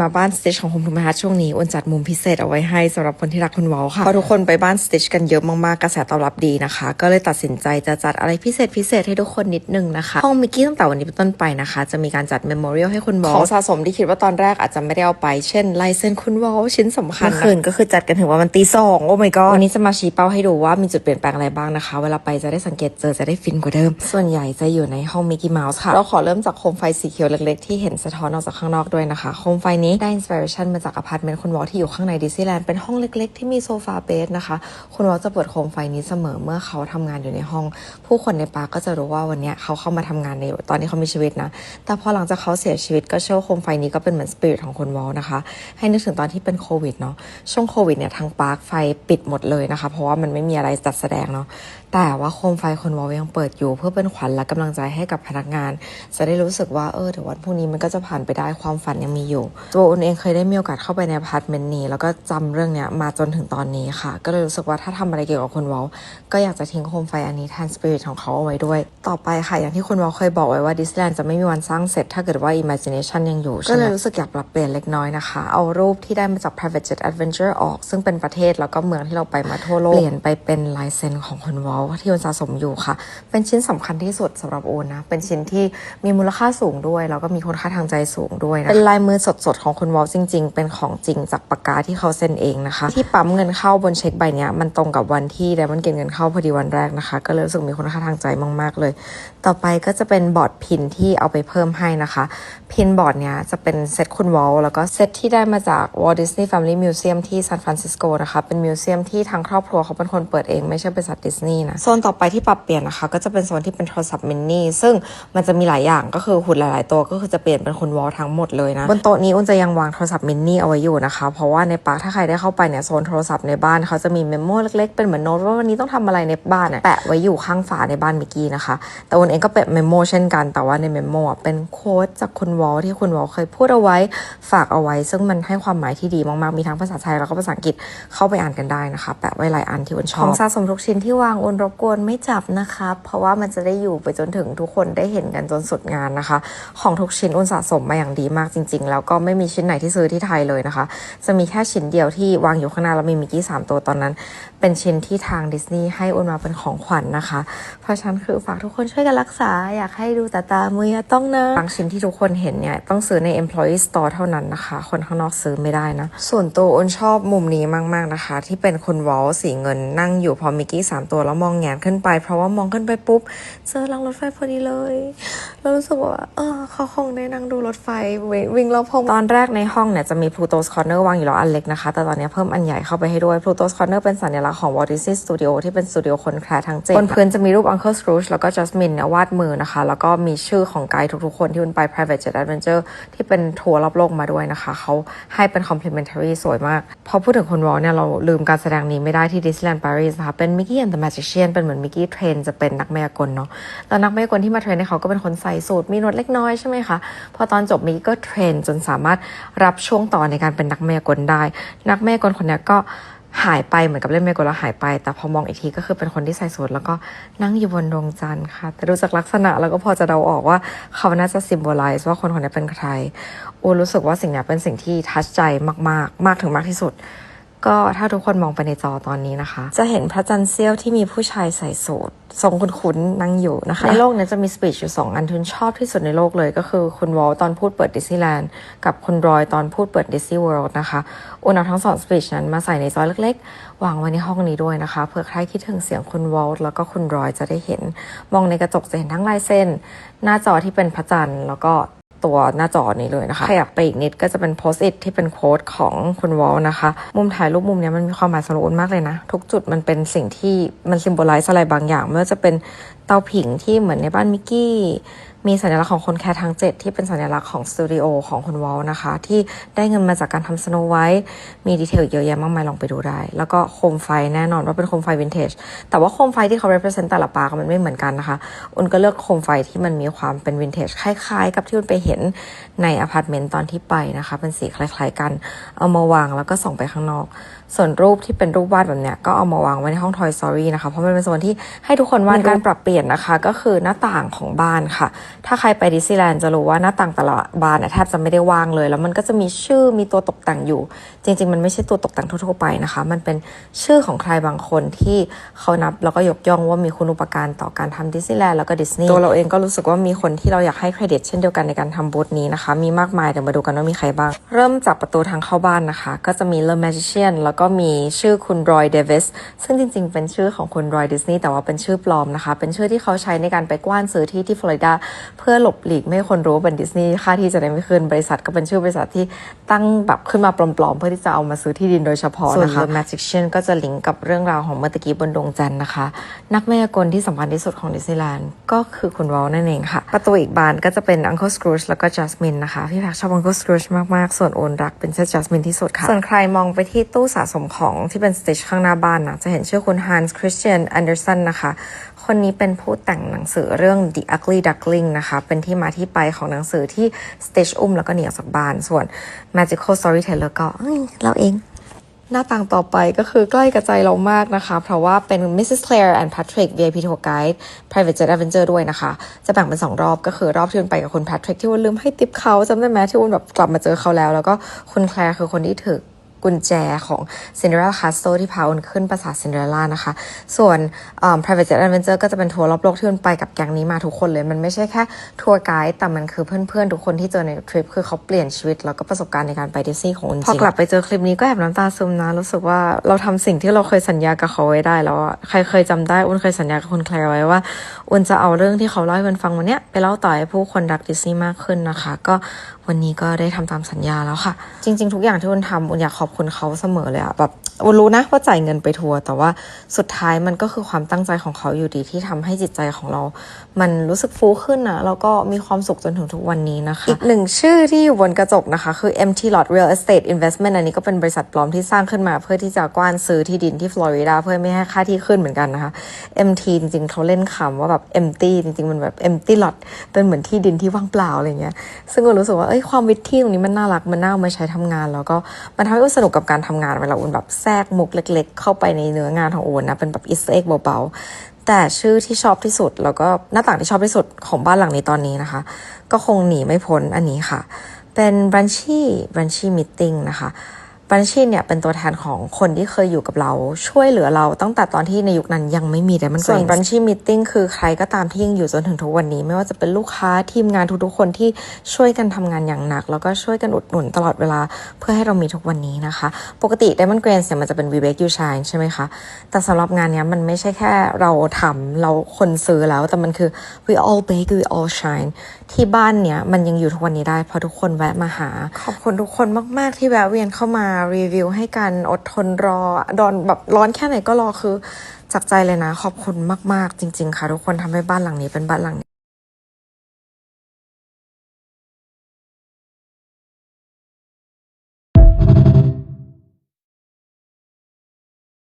มาบ้านสติชของคุณภูมิพัฒน์ช่วงนี้อ้นจัดมุมพิเศษเอาไว้ให้สำหรับคนที่รักคุณเวอลค่ะเพราะทุกคนไปบ้านสติชกันเยอะมากๆกระแสตอบรับดีนะคะ ก็เลยตัดสินใจจะจัดอะไรพิเศษพิเศษให้ทุกคนนิดนึงนะคะห้องมิกกี้ตั้งแต่วันนี้เป็นต้นไปนะคะ จะมีการจัดเมมโมเรียลให้คุณเวอลของสะสมที่คิดว่าตอนแรกอาจจะไม่ได้เอาไป เช่นลายเซ็นคุณเวอลชิ้นสำคัญเมื่อคืนก็คือจัดกันถึงว่ามันตีสองโอ้ my god วันนี้จะมาชี้เป้าให้ดูว่ามีจุดเปลี่ยนแปลงอะไรบ้างนะคะ เวลาไปจะได้สังเกตเจอจะได้ฟินกว่าเดิม ส่วนใหญ่จะอยู่ในห้องมิกกี้เมาส์ค่ะเราขอเริ่มจากโคมไฟสีเขียวเล็กๆที่เห็นสะท้อนออกจากข้างนอกด้วยนะคะโคมไฟนี้ได้อินสปิเรชันมาจากอพาร์ตเมนต์คุณวอลที่อยู่ข้างในดิสนีย์แลนด์เป็นห้องเล็ก ๆ ที่มีโซฟาเบสนะคะ คุณวอลจะเปิดโคมไฟนี้เสมอเมื่อเขาทำงานอยู่ในห้อง ผู้คนในปาร์คก็จะรู้ว่าวันนี้เขาเข้ามาทำงานในตอนที่เขามีชีวิตนะ แต่พอหลังจากเขาเสียชีวิตก็เชื่อว่าโคมไฟนี้ก็เป็นเหมือนสปิริตของคุณวอลนะคะ ให้นึกถึงตอนที่เป็นโควิดเนาะ ช่วงโควิดเนี่ยทางปาร์คไฟปิดหมดเลยนะคะ เพราะว่ามันไม่มีอะไรจัดแสดงเนาะ แต่ว่าโคมไฟคนวอลยังเปิดอยู่ เพื่อเป็นขวัญและกำลังใจให้กับพนักงาน จะได้รู้สึกว่าเออเดี๋ยววันพรุ่งนี้มันก็จะผ่านไปได้ความฝันยังมีอยู่ตัวอุนเองเคยได้มีโอกาสเข้าไปในอพาร์ตเมนต์นี้ แล้วก็จำเรื่องเนี้ยมาจนถึงตอนนี้ค่ะ ก็เลยรู้สึกว่าถ้าทำอะไรเกี่ยวกับคนวอลก็อยากจะทิ้งโคมไฟอันนี้แทนสปิริตของเขาเอาไว้ด้วย ต่อไปค่ะ อย่างที่คุณวอลเคยบอกไว้ว่าดิสแลนด์จะไม่มีวันสร้างเสร็จ ถ้าเกิดว่า imagination ยังอยู่ก็เลยรู้สึกอยากปรับเปลี่ยนเล็กน้อยนะคะ เอารูปที่ได้มาจาก private jet adventure ออก ซึ่งเป็นประเทศแล้วก็เมืองที่เราไปมาทั่วโลกเปลี่ยนไปเป็นลายเซ็นของคนวอลที่โอนสะสมอยู่ค่ะ เป็นชิ้นสำคัญที่สุดสำหรับโอนนะเป็นชิ้นที่มีมูลค่าสูงด้วยแล้วก็มีคุณค่าทางใจสูงด้วยนะเป็นลายมือสดๆของคุณวอลจริง ๆ เป็นของจริงจากปากกาที่เขาเซ็นเองนะคะ ที่ปั๊มเงินเข้าบนเช็คใบเนี้ยมันตรงกับวันที่ไดมอนเก็บเงินเข้าพอดีวันแรกนะคะ ก็เลยรู้สึกมีคุณค่าทางใจมากๆเลย ต่อไปก็จะเป็นบอร์ดพินที่เอาไปเพิ่มให้นะคะ พินบอร์ดเนี้ยจะเป็นเซตคุณวอลแล้วก็เซตที่ได้มาจาก Walt Disney Family Museum ที่ซานฟรานซิสโกนะคะ เป็นมิวเซียมที่ทางครอบครัวเขาเป็นคนเปิดเองไม่ใช่บริษัทดิสนีย์นะ โซนต่อไปที่ปรับเปลี่ยนนะคะ ก็จะเป็นโซนที่เป็นโทรศัพท์มินิซึ่งมันจะมีหลายอย่างก็คือหุ่นหลาย ๆ ตัวก็คือจะเปลี่ยนเป็นคุณวอลทั้งหมดเลยนะบนโต๊ะนี้อุ้นจะจะยังวางโทรศัพท์มินิเอาไว้อยู่นะคะ เพราะว่าในปาร์คถ้าใครได้เข้าไปเนี่ยโซนโทรศัพท์ในบ้านเขาจะมีเมมโมเล็กๆเป็นเหมือนโน้ตว่าวันนี้ต้องทำอะไรในบ้านเนี่ยแปะไว้อยู่ข้างฝาในบ้านมิกกี้นะคะ แต่อุ้นเองก็แปะเมมโมเช่นกันแต่ว่าในเมมโม่เป็นโค้ดจากคุณวอลที่คุณวอลเคยพูดเอาไว้ฝากเอาไว้ ซึ่งมันให้ความหมายที่ดีมากๆมีทั้งภาษาไทยแล้วก็ภาษาอังกฤษเข้าไปอ่านกันได้นะคะ แปะไว้หลายอันที่อุ้นชอบของสะสมทุกชิ้นที่วางอุ้นรบกวนไม่จับนะคะ เพราะว่ามันจะได้อยู่ไปจนถึงทุกคนได้เห็นกันจนสุดงานนะคะ ของทุกชิ้นอุ้นสะสมมาอย่างดีมากจริง ๆ แล้วก็ไม่มีีชิ้นไหนที่ซื้อที่ไทยเลยนะคะ จะมีแค่ชิ้นเดียวที่วางอยู่ข้างหน้าแล้วมีมิกกี้สามตัวตอนนั้น เป็นชิ้นที่ทางดิสนีย์ให้อุนมาเป็นของขวัญนะคะ เพราะฉะนั้นคือฝากทุกคนช่วยกันรักษา อยากให้ดูตาตามือต้องนะบางชิ้นที่ทุกคนเห็นเนี่ยต้องซื้อใน employee store เท่านั้นนะคะ คนข้างนอกซื้อไม่ได้นะ ส่วนตัวอ้นชอบมุมนี้มาก ๆนะคะ ที่เป็นคุณวอลสีเงินนั่งอยู่พอมิกกี้สามตัวแล้วมองแงนขึ้นไป เพราะว่ามองขึ้นไปปุ๊บเจอรางรถไฟพอดีเลยแล้วรู้สึกว่าเออเขาคงได้นั่งดูรถไฟวิ่งวิ่งรอบห้องตอนแรกในห้องเนี่ยจะมี Pluto's Corner วางอยู่แล้วอันเล็กนะคะ แต่ตอนนี้เพิ่มอันใหญ่เข้าไปให้ด้วย Pluto's Corner เป็นสัญลักษของ Walt Disney Studio ที่เป็นสตูดิโอคนแคร์ทั้งเจ็ดบนพื้นจะมีรูป Uncle Scrooge แล้วก็ Jasmine เนี่ยวาดมือนะคะ แล้วก็มีชื่อของไกด์ทุกๆ คนที่มันไป private jet adventure ที่เป็นทัวร์รอบโลกมาด้วยนะคะ เขาให้เป็น complimentary สวยมาก พอพูดถึงคนวอลเนี่ยเราลืมการแสดงนี้ไม่ได้ที่ Disneyland Paris นะคะ เป็น Mickey and the Magician เป็นเหมือน Mickey เทรนจะเป็นนักมายากลเนาะ แล้วนักมายากลที่มาเทรนให้เขาก็เป็นคนใส่สูทมีนวดเล็กน้อยใช่ไหมคะ พอตอนจบมิกกี้ก็เทรนจนสามารถรับช่วงต่อในการเป็นนักมายากลได้ นักมายากลคนนี้ก็ หายไปเหมือนกับเล่นเมกลแล้วหายไป แต่พอมองอีกทีก็คือเป็นคนที่ใส่สูทแล้วก็นั่งอยู่บนดวงจันทร์ค่ะ แต่ดูจากลักษณะแล้วก็พอจะเดาออกว่าเขาน่าจะซิมบูไลส์ว่าคนคนนี้เป็นใครโอ้รู้สึกว่าสิ่งนี้เป็นสิ่งที่ทัชใจมาก ๆ มากถึงมากที่สุด ก็ถ้าทุกคนมองไปในจอตอนนี้นะคะ จะเห็นพระจันทร์เสี้ยวที่มีผู้ชายใส่สูททรงคุ้นๆนั่งอยู่นะคะ ในโลกนี้จะมีสปีชอยู่2อันทุนชอบที่สุดในโลกเลยก็คือคุณวอลตอนพูดเปิดดิสนีย์แลนด์กับคุณรอยตอนพูดเปิดดิสนีย์เวิลด์นะคะอุนเอาทั้งสองสปีชนั้นมาใส่ในจอเล็กๆ วางไว้ในห้องนี้ด้วยนะคะ เพื่อใครคิดถึงเสียงคุณวอลแล้วก็คุณรอยจะได้เห็น มองในกระจกจะเห็นทั้งลายเส้น หน้าจอที่เป็นพระจันทร์แล้วก็ ตัวหน้าจอนี้เลยนะคะขยับไปอีกนิดก็จะเป็นโพสต์อิทที่เป็นโค้ดของคุณวอลนะคะ มุมถ่ายรูปมุมนี้มันมีความหมายสำหรับอุ้นมากเลยนะ ทุกจุดมันเป็นสิ่งที่มันซิมโบไลซ์อะไรบางอย่างไม่ว่าจะเป็นเตาผิงที่เหมือนในบ้านมิกกี้ มีสัญลักษณ์ของคนแคร์ทั้ง7ที่เป็นสัญลักษณ์ของสตูดิโอของคุณวอลนะคะ ที่ได้เงินมาจากการทำสโนไวท์มีดีเทลเยอะแยะมากมายลองไปดูได้ แล้วก็โคมไฟแน่นอนว่าเป็นโคมไฟวินเทจ แต่ว่าโคมไฟที่เขา represent แต่ละปากมันไม่เหมือนกันนะคะอุนก็เลือกโคมไฟที่มันมีความเป็นวินเทจคล้ายๆ กับที่อุนไปเห็นในอพาร์ตเมนต์ตอนที่ไปนะคะ เป็นสีคล้าย ๆ กัน เอามาวางแล้วก็ส่องไปข้างนอก ส่วนรูปที่เป็นรูปวาดแบบเนี้ยก็เอามาวางไว้ในห้อง Toy Story นะคะ เพราะมันเป็นโซนที่ให้ทุกคนวาดการปรับเปลี่ยนนะคะ ก็คือหน้าต่างของบ้านค่ะ ถ้าใครไปดิสนีย์แลนด์จะรู้ว่าหน้าต่างแต่ละบานเนี่ยแทบจะไม่ได้วางเลย แล้วมันก็จะมีชื่อมีตัวตกแต่งอยู่ จริง ๆ มันไม่ใช่ตัวตกแต่งทั่วๆไปนะคะ มันเป็นชื่อของใครบางคนที่เขานับแล้วก็ยกย่องว่ามีคุณอุปการต่อการทำดิสนีย์แลนด์แล้วก็ดิสนีย์ตัวเราเองก็รู้สึกว่ามีคนที่เราอยากให้เครดิต เช่นเดียวกันในการทำบูธนี้นะคะ มีมากมายเดี๋ยวมาดูกันว่ามีใครบ้าง เริ่มจากประตูทางเข้าบ้านนะคะ ก็จะมี The Magician แล้วก็มีชื่อคุณรอยเดวิสซึ่งจริง ๆ เป็นชื่อของคุณรอยดิสนีย์แต่ว่าเป็นชื่อปลอมนะคะ เป็นชื่อที่เขาใช้ในการไปกว้านซื้อที่ที่ฟลอริดาเพื่อหลบหลีกไม่ให้คนรู้ว่าเป็นดิสนีย์ค่าที่จะได้ไม่ขึ้นบริษัทก็เป็นชื่อบริษัทที่ตั้งแบบขึ้นมาปลอมๆเพื่อที่จะเอามาซื้อที่ดินโดยเฉพาะนะคะ The Magician ก็จะลิงก์กับเรื่องราวของเมื่อตะกี้บนดวงจันทร์นะคะ นักมายากลที่สำคัญที่สุดของดิสนีย์แลนด์ก็คือคุณวอลนั่นเองค่ะ ประตูอีกบานก็จะเป็น Uncle Scrooge แล้วก็ Jasmine นะคะ พี่แพคชอบ Uncle Scrooge มากๆ ส่วนโอนรักเป็นเซต Jasmine ที่สุดค่ะ ส่วนใครมองไปที่ตู้สะสมของที่เป็น Stitch ข้างหน้าบ้านนะจะเห็นชื่อคุณ Hans Christian Andersen นะคะ คนนี้เป็นผู้แต่งหนังสือเรื่อง The Ugly Duckling นะคะ เป็นที่มาที่ไปของหนังสือที่ Stitch อุ้มแล้วก็หนีออกจากบ้าน ส่วน Magical Storyteller ก็เอ้ยเราเองหน้าต่างต่อไปก็คือใกล้กับใจเรามากนะคะ เพราะว่าเป็น Mrs. Claire and Patrick VIP Tour Guide Private Jet Adventure ด้วยนะคะ จะแบ่งเป็น 2 รอบก็คือรอบที่อุ่นไปกับคุณ Patrick ที่อุ่นลืมให้ติปเขาจำได้ไหมที่อุ่นแบบกลับมาเจอเขาแล้ว แล้วก็คุณ Claire คือคนที่ถือ กุญแจของ Cinderella Castle ที่พาอุ่นขึ้นปราสาท Cinderella นะคะ ส่วน Private Jet Adventure ก็จะเป็นทัวร์รอบโลกที่อุ่นไปกับแก๊งนี้มาทุกคนเลย มันไม่ใช่แค่ทัวร์ไกด์แต่มันคือเพื่อนๆ ทุกคนที่เจอในทริปคือเขาเปลี่ยนชีวิต แล้วก็ประสบการณ์ในการไปดิสนีย์ของอุนจริงพอกลับไปเจอคลิปนี้ก็แอบน้ำตาซึมนะรู้สึกว่าเราทำสิ่งที่เราเคยสัญญากับเขาไว้ได้แล้วใครเคยจำได้อุ่นเคยสัญญากับคุณแคลไว้ว่าอุ่นจะเอาเรื่องที่เขาเล่าให้มันฟังวันเนี้ยไปเล่าต่อให้ผู้คนรักดิสนีย์มากขึ้นนะคะ ก็วันนี้ก็ได้ทำตามสัญญาแล้วค่ะ จริง ๆ ทุกอย่างที่วุนทำวุนอยากขอบคุณเขาเสมอเลยอะแบบวุนรู้นะว่าจ่ายเงินไปทัวร์แต่ว่าสุดท้ายมันก็คือความตั้งใจของเขาอยู่ดีที่ทำให้จิตใจของเรามันรู้สึกฟูขึ้นนะแล้วก็มีความสุขจนถึงทุกวันนี้นะคะ อีกหนึ่งชื่อที่อยู่บนกระจกนะคะ คือ MT Lot Real Estate Investment อันนี้ก็เป็นบริษัทปลอมที่สร้างขึ้นมา เพื่อที่จะกว้านซื้อที่ดินที่ฟลอริดาเพื่อไม่ให้ค่าที่ขึ้นเหมือนกันนะคะ MT จริงๆเขาเล่นคำว่าแบบ empty จริงๆ มันแบบ empty lot เป็นเหมือนที่ดินที่ว่างเปล่าอะไรเงี้ย ซึ่งก็รู้สึกว่าเอ้ยความวิที่ตรงนี้มันน่ารักมันน่าเอามาใช้ทำงาน แล้วก็มันทำให้อุ่นสนุกกับการทำงานเวลาอุ่นแบบแทรกมุกเล็ก ๆ เข้าไปในเนื้องานของอุ่นนะเป็นแบบอิสเอ็กเบาๆ แต่ชื่อที่ชอบที่สุดแล้วก็หน้าต่างที่ชอบที่สุดของบ้านหลังนี้ตอนนี้นะคะ ก็คงหนีไม่พ้นอันนี้ค่ะ เป็น Branchy Branchy Meeting นะคะ บัญชีเนี่ยเป็นตัวแทนของคนที่เคยอยู่กับเราช่วยเหลือเราตั้งแต่ตอนที่ในยุคนั้นยังไม่มีแต่มันส่วนบัญชีมิ팅คือใครก็ตามที่ยังอยู่จนถึงทุกวันนี้ ไม่ว่าจะเป็นลูกค้าทีมงานทุกๆคนที่ช่วยกันทำงานอย่างหนัก แล้วก็ช่วยกันอุดหนุนตลอดเวลาเพื่อให้เรามีทุกวันนี้นะคะ ปกติ Diamond Grains เนี่ยมันจะเป็น We Bake You Shine ใช่ไหมคะ แต่สำหรับงานเนี้ยมันไม่ใช่แค่เราทำเราคนซื้อแล้วแต่มันคือ We all bake we all shine ที่บ้านเนี้ยมันยังอยู่ทุกวันนี้ได้เพราะทุกคนแวะมาหา ขอบคุณทุกคนมาก ๆ ที่แวะเวียนเข้ามารีวิวให้กันอดทนรอดอนแบบร้อนแค่ไหนก็รอคือจากใจเลยนะ ขอบคุณมาก ๆ จริง ๆ ค่ะ ทุกคนทำให้บ้านหลังนี้เป็นบ้านหลัง